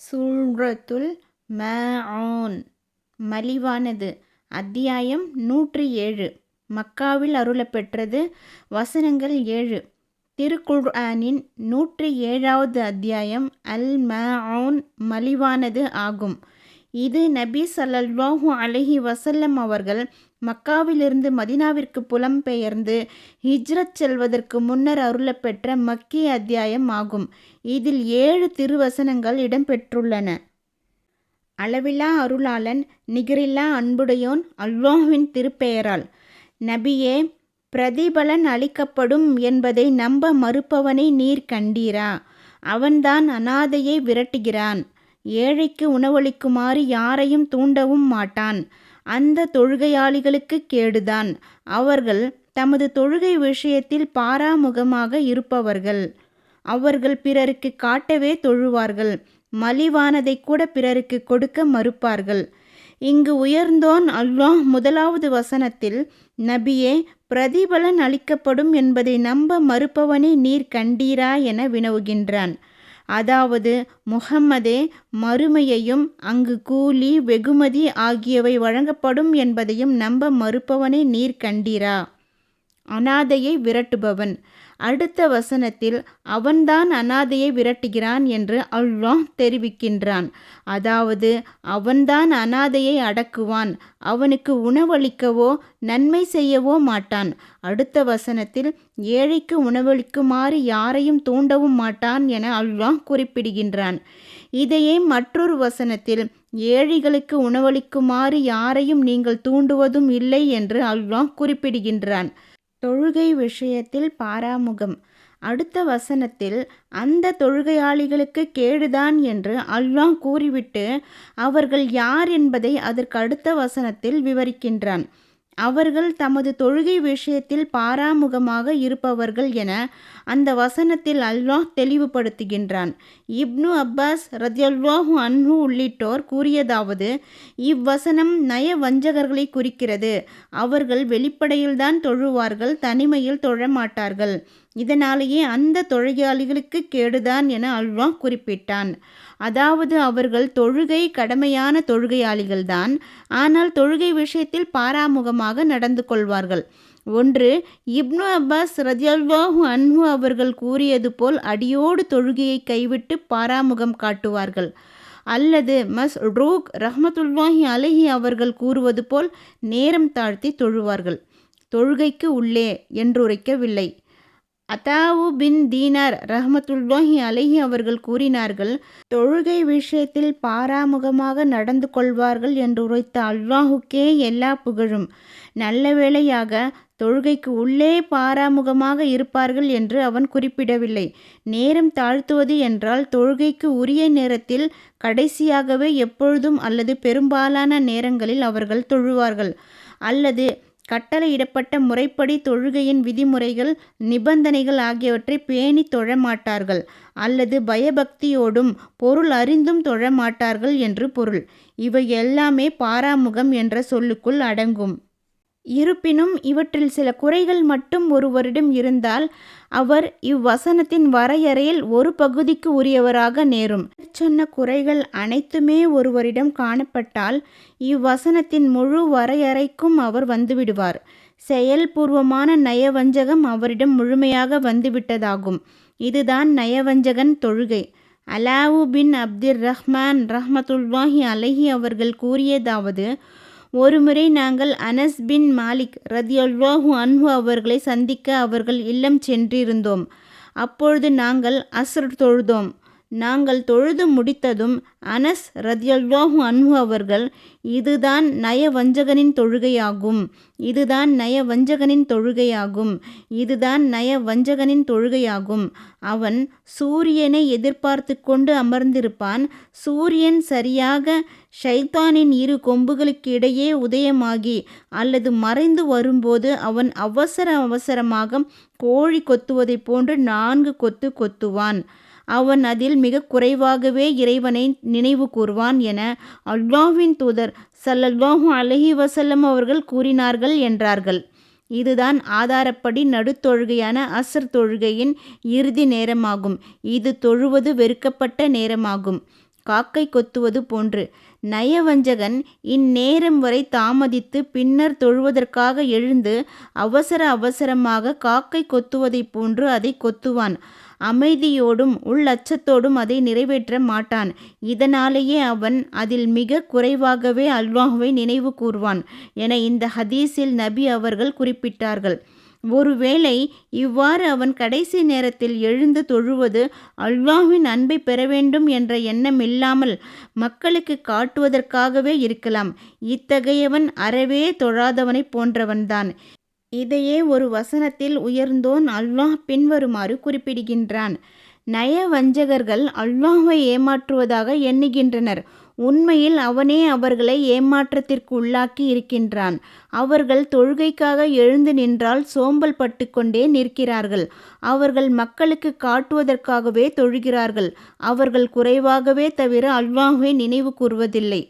சூழ்ரத்துல் மஆன் மலிவானது. அத்தியாயம் நூற்றி ஏழு மக்காவில் அருளப்பெற்றது வசனங்கள் ஏழு. திருக்குர்ஆனின் நூற்றி ஏழாவது அத்தியாயம் அல் மஆன் மலிவானது ஆகும். இது நபி ஸல்லல்லாஹு அலைஹி வசல்லம் அவர்கள் மக்காவிலிருந்து மதினாவிற்கு புலம்பெயர்ந்து ஹிஜ்ரத் செல்வதற்கு முன்னர் அருளப்பெற்ற மக்கிய அத்தியாயம் ஆகும். இதில் ஏழு திருவசனங்கள் இடம்பெற்றுள்ளன. அளவிலா அருளாளன் நிகரில்லா அன்புடையோன் அல்லாஹ்வின் திருப்பெயரால். நபியே பிரதிபலன் அளிக்கப்படும் என்பதை நம்ப மறுப்பவனை நீர் கண்டீரா? அவன்தான் அனாதையை விரட்டுகிறான். ஏழைக்கு உணவளிக்குமாறு யாரையும் தூண்டவும் மாட்டான். அந்த தொழுகையாளிகளுக்கு கேடுதான். அவர்கள் தமது தொழுகை விஷயத்தில் பாராமுகமாக இருப்பவர்கள். அவர்கள் பிறருக்கு காட்டவே தொழுவார்கள். மலிவானதை கூட பிறருக்கு கொடுக்க மறுப்பார்கள். இங்கு உயர்ந்தோன் அல்லாஹ் முதலாவது வசனத்தில் நபியே பிரதிபலன் அளிக்கப்படும் என்பதை நம்ப மறுப்பவனை நீர் கண்டீரா என வினவுகின்றான். அதாவது முஹம்மதே மறுமையையும் அங்கு கூலி வெகுமதி ஆகியவை வழங்கப்படும் என்பதையும் நம்ப மறுப்பவனை நீர் கண்டீரா? அனாதையை விரட்டுபவன். அடுத்த வசனத்தில் அவன்தான் அனாதையை விரட்டுகிறான் என்று அல்லாஹ் தெரிவிக்கின்றான். அதாவது அவன்தான் அனாதையை அடக்குவான். அவனுக்கு உணவளிக்கவோ நன்மை செய்யவோ மாட்டான். அடுத்த வசனத்தில் ஏழைக்கு உணவளிக்குமாறு யாரையும் தூண்டவும் மாட்டான் என அல்லாஹ் குறிப்பிடுகின்றான். இதையே மற்றொரு வசனத்தில் ஏழைகளுக்கு உணவளிக்குமாறு யாரையும் நீங்கள் தூண்டுவதும் இல்லை என்று அல்லாஹ் குறிப்பிடுகின்றான். தொழுகை விஷயத்தில் பாராமுகம். அடுத்த வசனத்தில் அந்த தொழுகையாளிகளுக்கு கேடுதான் என்று அல்லாஹ் கூறிவிட்டு அவர்கள் யார் என்பதை அதற்கு அடுத்த வசனத்தில் விவரிக்கின்றான். அவர்கள் தமது தொழுகை விஷயத்தில் பாராமுகமாக இருப்பவர்கள் என அந்த வசனத்தில் அல்லாஹ் தெளிவுபடுத்துகின்றான். இப்னு அப்பாஸ் ரத்யல்லாஹு அன்ஹு உள்ளிட்டோர் கூறியதாவது இவ்வசனம் நய வஞ்சகர்களை குறிக்கிறது. அவர்கள் வெளிப்படையில்தான் தொழுவார்கள் தனிமையில் தொழமாட்டார்கள். இதனாலேயே அந்த தொழிலாளிகளுக்கு கேடுதான் என அல்வா குறிப்பிட்டான். அதாவது அவர்கள் தொழுகை கடமையான தொழுகையாளிகள்தான். ஆனால் தொழுகை விஷயத்தில் பாராமுகமாக நடந்து கொள்வார்கள். ஒன்று இப்னு அப்பாஸ் ரஜல்வாஹு அன்ஹு அவர்கள் கூறியது போல் அடியோடு தொழுகையை கைவிட்டு பாராமுகம் காட்டுவார்கள். அல்லது மஸ் ரூக் ரஹமத்துல்வாஹி அலஹி அவர்கள் கூறுவது போல் நேரம் தாழ்த்தி தொழுவார்கள். தொழுகைக்கு உள்ளே என்றுரைக்கவில்லை. அத்தாவு பின் தீனார் ரஹமத்துல்லாஹி அலஹி அவர்கள் கூறினார்கள் தொழுகை விஷயத்தில் பாராமுகமாக நடந்து கொள்வார்கள் என்று உரைத்த அல்லாஹுக்கே எல்லா புகழும். நல்ல வேளையாக தொழுகைக்கு உள்ளே பாராமுகமாக இருப்பார்கள் என்று அவன் குறிப்பிடவில்லை. நேரம் தாழ்த்துவது என்றால் தொழுகைக்கு உரிய நேரத்தில் கடைசியாகவே எப்பொழுதும் அல்லது பெரும்பாலான நேரங்களில் அவர்கள் தொழுவார்கள். அல்லது கட்டளையிடப்பட்ட முறைப்படி தொழுகையின் விதிமுறைகள் நிபந்தனைகள் ஆகியவற்றை பேணி தொழமாட்டார்கள் அல்லது பயபக்தியோடும் பொருள் அறிந்தும் தொழமாட்டார்கள் என்று பொருள். இவை எல்லாமே பாராமுகம் என்ற சொல்லுக்குள் அடங்கும். இருப்பினும் இவற்றில் சில குறைகள் மட்டும் ஒருவரிடம் இருந்தால் அவர் இவ்வசனத்தின் வரையறையில் ஒரு பகுதிக்கு உரியவராக நேரும். சொன்ன குறைகள் அனைத்துமே ஒருவரிடம் காணப்பட்டால் இவ்வசனத்தின் முழு வரையறைக்கும் அவர் வந்துவிடுவார். செயல்பூர்வமான நயவஞ்சகம் அவரிடம் முழுமையாக வந்துவிட்டதாகும். இதுதான் நயவஞ்சகன் தொழுகை. அலாவு பின் அப்துர் ரஹ்மான் ரஹ்மத்துல்லாஹி அலஹி அவர்கள் கூறியதாவது ஒருமுறை நாங்கள் அனஸ் பின் மாலிக் ரதியுல்லாஹு அன்ஹு அவர்களை சந்திக்க அவர்கள் இல்லம் சென்றிருந்தோம். அப்பொழுது நாங்கள் அஸ்ர் தொழுதோம். நாங்கள் தொழுது முடித்ததும் அனஸ் ரத்யல்லாஹு அன்ஹு அவர்கள் இதுதான் நயவஞ்சகனின் தொழுகையாகும். இதுதான் நயவஞ்சகனின் தொழுகையாகும். இதுதான் நயவஞ்சகனின் தொழுகையாகும். அவன் சூரியனை எதிர்பார்த்து கொண்டு அமர்ந்திருப்பான். சூரியன் சரியாக ஷைத்தானின் இரு கொம்புகளுக்கு இடையே உதயமாகி அல்லது மறைந்து வரும்போது அவன் அவசர அவசரமாக கோழி கொத்துவதைப் போன்று நான்கு கொத்து கொத்துவான். அவன் அதில் மிக குறைவாகவே இறைவனை நினைவு கூர்வான் என அல்லாஹ்வின் தூதர் சல்லல்லாஹு அலஹி வசல்லம் அவர்கள் கூறினார்கள் என்றார்கள். இதுதான் ஆதாரப்படி நடுத்தொழுகையான அசர் தொழுகையின் இறுதி நேரமாகும். இது தொழுவது வெறுக்கப்பட்ட நேரமாகும். காக்கை கொத்துவது போன்று. நயவஞ்சகன் இந்நேரம் வரை தாமதித்து பின்னர் தொழுவதற்காக எழுந்து அவசர அவசரமாக காக்கை கொத்துவதைப் போன்று அதை கொத்துவான். அமைதியோடும் உள்ளச்சத்தோடும் அதை நிறைவேற்ற மாட்டான். இதனாலேயே அவன் அதில் மிக குறைவாகவே அல்வாஹ்வை நினைவு கூர்வான் என இந்த ஹதீஸில் நபி அவர்கள் குறிப்பிட்டார்கள். ஒருவேளை இவ்வாறு அவன் கடைசி நேரத்தில் எழுந்து தொழுவது அல்வாவின் அன்பை பெற வேண்டும் என்ற எண்ணம் இல்லாமல் மக்களுக்கு காட்டுவதற்காகவே இருக்கலாம். இத்தகையவன் அறவே தொழாதவனைப் போன்றவன்தான். இதையே ஒரு வசனத்தில் உயர்ந்தோன் அல்லாஹ் பின்வருமாறு குறிப்பிடுகின்றான். நயவஞ்சகர்கள் அல்லாஹ்வை ஏமாற்றுவதாக எண்ணுகின்றனர். உண்மையில் அவனே அவர்களை ஏமாற்றத்திற்கு உள்ளாக்கி இருக்கின்றான். அவர்கள் தொழுகைக்காக எழுந்து நின்றால் சோம்பல் பட்டு கொண்டே நிற்கிறார்கள். அவர்கள் மக்களுக்கு காட்டுவதற்காகவே தொழுகிறார்கள். அவர்கள் குறைவாகவே தவிர அல்வாஹ்வை நினைவு கூறுவதில்லை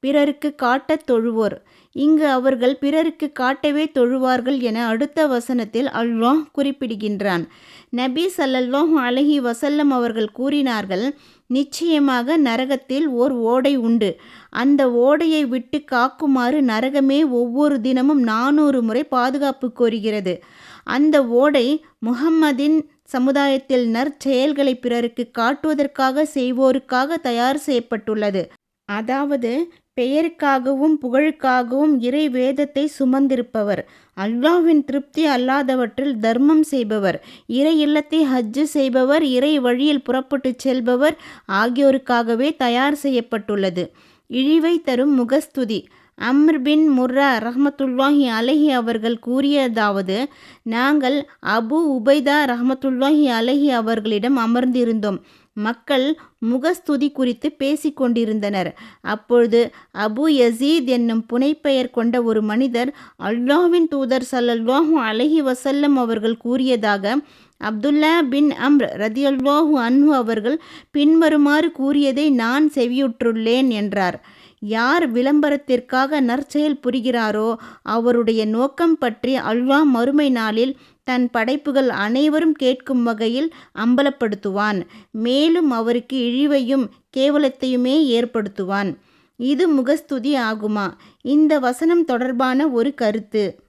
பிறருக்கு காட்டத் தொழுவோர். இங்கு அவர்கள் பிறருக்கு காட்டவே தொழுவார்கள் என அடுத்த வசனத்தில் அல்வாஹ் குறிப்பிடுகின்றான். நபி சல்லல்லாஹ் அலஹி வசல்லம் அவர்கள் கூறினார்கள் நிச்சயமாக நரகத்தில் ஓர் ஓடை உண்டு. அந்த ஓடையை விட்டு காக்குமாறு நரகமே ஒவ்வொரு தினமும் நானூறு முறை பாதுகாப்பு கோருகிறது. அந்த ஓடை முகம்மதின் சமுதாயத்தில் நற்செயல்களை பிறருக்கு காட்டுவதற்காக செய்வோருக்காக தயார் செய்யப்பட்டுள்ளது. அதாவது பெயருக்காகவும் புகழுக்காகவும் இறை வேதத்தை சுமந்திருப்பவர். அல்லாவின் திருப்தி அல்லாதவற்றில் தர்மம் செய்பவர். இறை இல்லத்தை ஹஜ்ஜு செய்பவர் இறை வழியில் புறப்பட்டுச் செல்பவர் ஆகியோருக்காகவே தயார் செய்யப்பட்டுள்ளது. இழிவை தரும் முகஸ்துதி. அம்ர் பின் முர்ரா ரஹமத்துல்லாஹி அலஹி அவர்கள் கூறியதாவது நாங்கள் அபு உபைதா ரஹமத்துல்லாஹி அலஹி அவர்களிடம் அமர்ந்திருந்தோம். மக்கள் முகஸ்துதி குறித்து பேசிக்கொண்டிருந்தனர் அப்பொழுது அபு யசீத் என்னும் புனைப்பெயர் கொண்ட ஒரு மனிதர் அல்லாஹ்வின் தூதர் சல்லல்லாஹு அலஹி வசல்லம் அவர்கள் கூறியதாக அப்துல்லா பின் அம்ர் ரதியல்லாஹு அன்ஹு அவர்கள் பின்வருமாறு கூறியதை நான் செவியுற்றுள்ளேன் என்றார். யார் விளம்பரத்திற்காக நற்செயல் புரிகிறாரோ அவருடைய நோக்கம் பற்றி அல்வா மறுமை நாளில் தன் படைப்புகள் அனைவரும் கேட்கும் வகையில் அம்பலப்படுத்துவான். மேலும் அவருக்கு இழிவையும் கேவலத்தையுமே ஏற்படுத்துவான். இது முகஸ்துதி ஆகுமா? இந்த வசனம் தொடர்பான ஒரு கருத்து.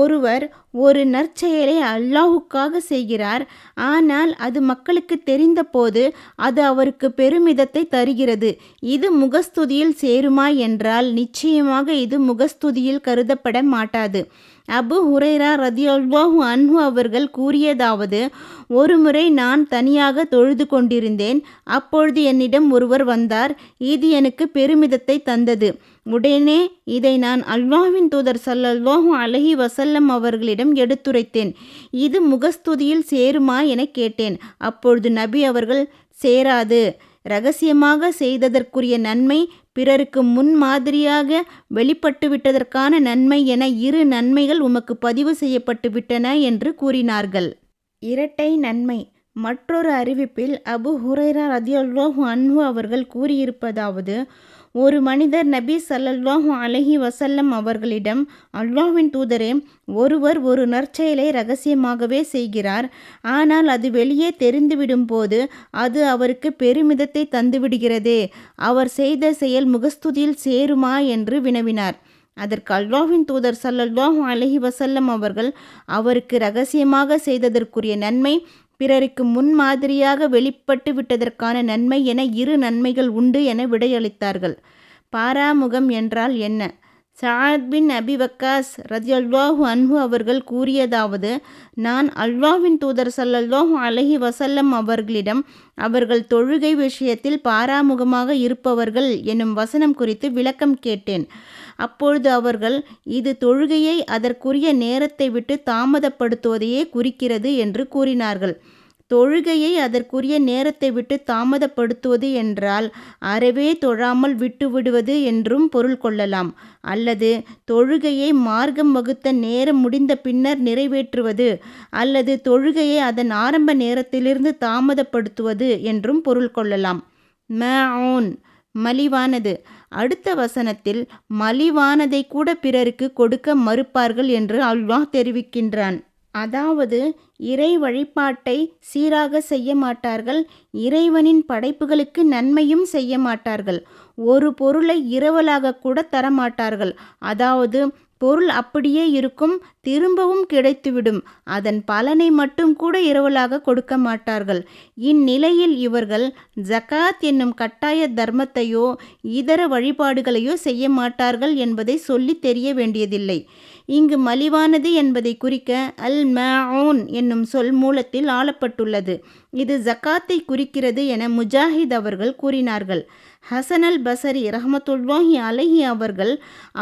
ஒருவர் ஒரு நற்செயலை அல்லாஹுக்காக செய்கிறார். ஆனால் அது மக்களுக்கு தெரிந்தபோது அது அவருக்கு பெருமிதத்தை தருகிறது. இது முகஸ்துதியில் சேருமா என்றால் நிச்சயமாக இது முகஸ்துதியில் கருதப்பட மாட்டாது. அபு ஹுரைரா ரதியுல்லாஹு அன்ஹு அவர்கள் கூறியதாவது ஒருமுறை நான் தனியாக தொழுது கொண்டிருந்தேன். அப்பொழுது என்னிடம் ஒருவர் வந்தார். இது எனக்கு பெருமிதத்தை தந்தது. உடனே இதை நான் அல்வாவின் தூதர் சல்லல்லாஹு அலஹி வசல்லம் அவர்களிடம் எடுத்துரைத்தேன். இது முகஸ்துதியில் சேருமா என கேட்டேன். அப்பொழுது நபி அவர்கள் சேராது. ரகசியமாக செய்ததற்குரிய நன்மை பிறருக்கு முன் மாதிரியாக வெளிப்பட்டுவிட்டதற்கான நன்மை என இரு நன்மைகள் உமக்கு பதிவு செய்யப்பட்டு விட்டன என்று கூறினார்கள். இரட்டை நன்மை. மற்றொரு அறிவிப்பில் அபு ஹுரைரா ரதியுல்லாஹு அன்ஹு அவர்கள் கூறியிருப்பதாவது ஒரு மனிதர் நபி சல்லல்லாஹு அலஹி வசல்லம் அவர்களிடம் அல்லாஹின் தூதரே ஒருவர் ஒரு நற்செயலை ரகசியமாகவே செய்கிறார். ஆனால் அது வெளியே தெரிந்துவிடும் போது அது அவருக்கு பெருமிதத்தை தந்துவிடுகிறதே. அவர் செய்த செயல் முகஸ்துதியில் சேருமா? என்று வினவினார். அதற்கு அல்லாஹின் தூதர் சல்லல்லாஹு அலஹி வசல்லம் அவர்கள் அவருக்கு ரகசியமாக செய்ததற்குரிய நன்மை பிறருக்கு முன்மாதிரியாக வெளிப்பட்டு விட்டதற்கான நன்மை என இரு நன்மைகள் உண்டு என விடையளித்தார்கள். பாராமுகம் என்றால் என்ன? சாத் பின் அபிவக்காஸ் ரஜி ரதியல்வாஹு அன்ஹு அவர்கள் கூறியதாவது நான் அல்வாவின் தூதர் சல்லல்லாஹு அலஹி வசல்லம் அவர்களிடம் அவர்கள் தொழுகை விஷயத்தில் பாராமுகமாக இருப்பவர்கள் எனும் வசனம் குறித்து விளக்கம் கேட்டேன். அப்பொழுது அவர்கள் இது தொழுகையை அதற்குரிய நேரத்தை விட்டு தாமதப்படுத்துவதையே குறிக்கிறது என்று கூறினார்கள். தொழுகையை அதற்குரிய நேரத்தை விட்டு தாமதப்படுத்துவது என்றால் அறவே தொழாமல் விட்டுவிடுவது என்றும் பொருள் கொள்ளலாம். அல்லது தொழுகையை மார்க்கம் வகுத்த நேரம் முடிந்த பின்னர் நிறைவேற்றுவது அல்லது தொழுகையை அதன் ஆரம்ப நேரத்திலிருந்து தாமதப்படுத்துவது என்றும் பொருள் கொள்ளலாம். மஓன் மலிவானது. அடுத்த வசனத்தில் மலிவானதை கூட பிறருக்கு கொடுக்க மறுப்பார்கள் என்று அல்வாஹ் தெரிவிக்கின்றான். அதாவது இறை வழிபாட்டை சீராக செய்ய மாட்டார்கள் இறைவனின் படைப்புகளுக்கு நன்மையும் செய்ய மாட்டார்கள் ஒரு பொருளை இரவலாக கூட தரமாட்டார்கள். அதாவது பொருள் அப்படியே இருக்கும் திரும்பவும் கிடைத்துவிடும். அதன் பலனை மட்டும் கூட இரவலாக கொடுக்க மாட்டார்கள். இந்நிலையில் இவர்கள் ஜகாத் என்னும் கட்டாய தர்மத்தையோ இதர வழிபாடுகளையோ செய்ய மாட்டார்கள் என்பதை சொல்லி தெரிய வேண்டியதில்லை. இங்கு மலிவானது என்பதை குறிக்க அல் மஊன் என்னும் சொல் மூலத்தில் ஆளப்பட்டுள்ளது. இது ஜக்காத்தை குறிக்கிறது என முஜாஹித் அவர்கள் கூறினார்கள். ஹசன் அல் பசரி ரஹமத்துல்லாஹி அலஹி அவர்கள்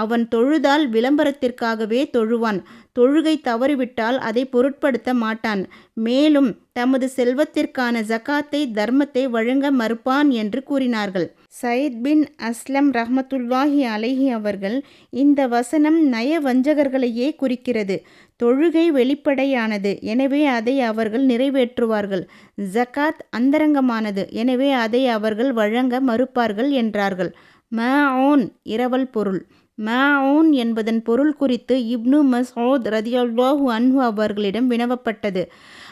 அவன் தொழுதால் விளம்பரத்திற்காகவே தொழுவான். தொழுகை தவறிவிட்டால் அதை பொருட்படுத்த மாட்டான். மேலும் தமது செல்வத்திற்கான ஜக்காத்தை தர்மத்தை வழங்க மறுப்பான் என்று கூறினார்கள். சயித் பின் அஸ்லம் ரஹமத்துல்லாஹி அலைஹி அவர்கள் இந்த வசனம் நய வஞ்சகர்களையே குறிக்கிறது. தொழுகை வெளிப்படையானது. எனவே அதை அவர்கள் நிறைவேற்றுவார்கள். ஜக்காத் அந்தரங்கமானது. எனவே அதை அவர்கள் வழங்க மறுப்பார்கள் என்றார்கள். மஓன் இரவல் பொருள். மாவுன் என்பதன் பொருள் குறித்து இப்னு மசோத் ரதியுல்லாஹு அன்ஹு அவர்களிடம் வினவப்பட்டது.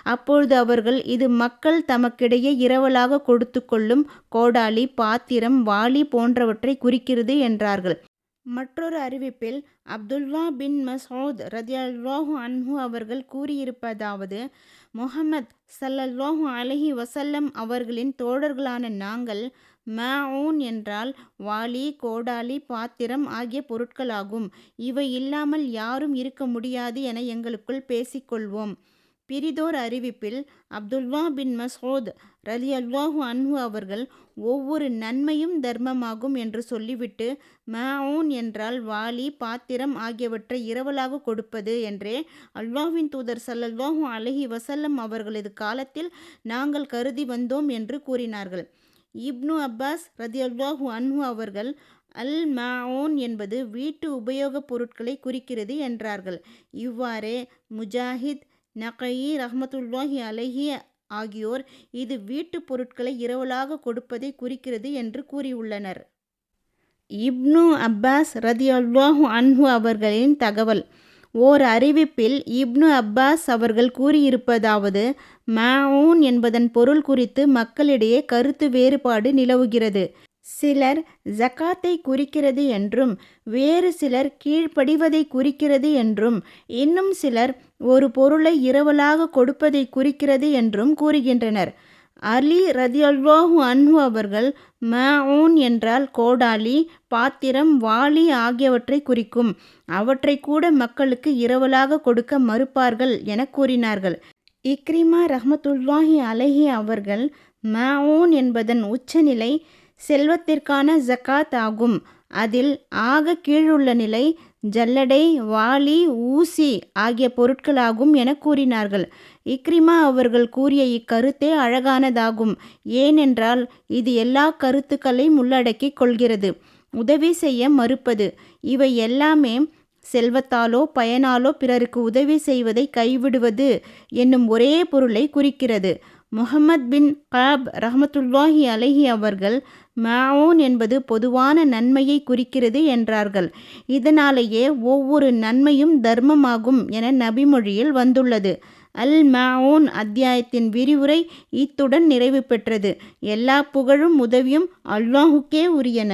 அப்பொழுது அவர்கள் இது மக்கள் தமக்கிடையே இரவலாக கொடுத்து கொள்ளும் கோடாலி பாத்திரம் வாளி போன்றவற்றை குறிக்கிறது என்றார்கள். மற்றொரு அறிவிப்பில் அப்துல்லா பின் மசோத் ரதியல்லாஹு அன்ஹு அவர்கள் கூறியிருப்பதாவது முகமது சல்லல்லாஹு அலஹி வசல்லம் அவர்களின் தோழர்களான நாங்கள் மஊன் என்றால் வாளி கோடாலி பாத்திரம் ஆகிய பொருட்களாகும். இவை இல்லாமல் யாரும் இருக்க முடியாது என எங்களுக்குள் பேசிக்கொள்வோம். பிரிதோர் அறிவிப்பில் அப்துல்வா பின் மசோத் ரலி அல்வாஹு அன்ஹு அவர்கள் ஒவ்வொரு நன்மையும் தர்மமாகும் என்று சொல்லிவிட்டு மஊன் என்றால் வாலி பாத்திரம் ஆகியவற்றை இரவலாக கொடுப்பது என்றே அல்வாவின் தூதர் சல்லல்வாஹு அலஹி வசல்லம் அவர்களது காலத்தில் நாங்கள் கருதி வந்தோம் என்று கூறினார்கள். இப்னு அப்பாஸ் ரதி அல்லாஹு அன்ஹு அவர்கள் அல் மஓன் என்பது வீட்டு உபயோகப் பொருட்களை குறிக்கிறது என்றார்கள். இவ்வாறே முஜாஹித் நகயி ரஹமத்துல்லாஹி அலஹி ஆகியோர் இது வீட்டுப் பொருட்களை இரவலாக கொடுப்பதை குறிக்கிறது என்று கூறியுள்ளனர். இப்னு அப்பாஸ் ரதியுல்லாஹு அன்ஹு அவர்களின் தகவல் ஓர் அறிவிப்பில் இப்னு அப்பாஸ் அவர்கள் கூறியிருப்பதாவது மஊன் என்பதன் பொருள் குறித்து மக்களிடையே கருத்து வேறுபாடு நிலவுகிறது. சிலர் ஜக்காத்தை குறிக்கிறது என்றும் வேறு சிலர் கீழ்ப்படிவதை குறிக்கிறது என்றும் இன்னும் சிலர் ஒரு பொருளை இரவலாக கொடுப்பதை குறிக்கிறது என்றும் கூறுகின்றனர். அலி ரதியல்வாஹு அன்ஹு அவர்கள் மஊன் என்றால் கோடாலி பாத்திரம் வாளி ஆகியவற்றை குறிக்கும். அவற்றை கூட மக்களுக்கு இரவலாக கொடுக்க மறுப்பார்கள் என கூறினார்கள். இக்ரிமா ரஹமத்துல்லாஹி அலஹி அவர்கள் மஊன் என்பதன் உச்சநிலை செல்வத்திற்கான ஜக்காத் ஆகும். அதில் ஆக கீழுள்ள நிலை ஜல்லடை வாளி ஊசி ஆகிய பொருட்களாகும் என கூறினார்கள். இக்ரிமா அவர்கள் கூறிய இக்கருத்தே அழகானதாகும். ஏனென்றால் இது எல்லா கருத்துக்களையும் உள்ளடக்கிக் கொள்கிறது. உதவி செய்ய மறுப்பது. இவை எல்லாமே செல்வத்தாலோ பயனாலோ பிறருக்கு உதவி செய்வதை கைவிடுவது என்னும் ஒரே பொருளை குறிக்கிறது. முகமது பின் காப் ரஹமத்துல்லாஹி அலஹி அவர்கள் மாவோன் என்பது பொதுவான நன்மையை குறிக்கிறது என்றார்கள். இதனாலேயே ஒவ்வொரு நன்மையும் தர்மமாகும் என நபிமொழியில் வந்துள்ளது. அல் மாவோன் அத்தியாயத்தின் விரிவுரை இத்துடன் நிறைவு பெற்றது. எல்லா புகழும் உதவியும் அல்லாஹுக்கே உரியன.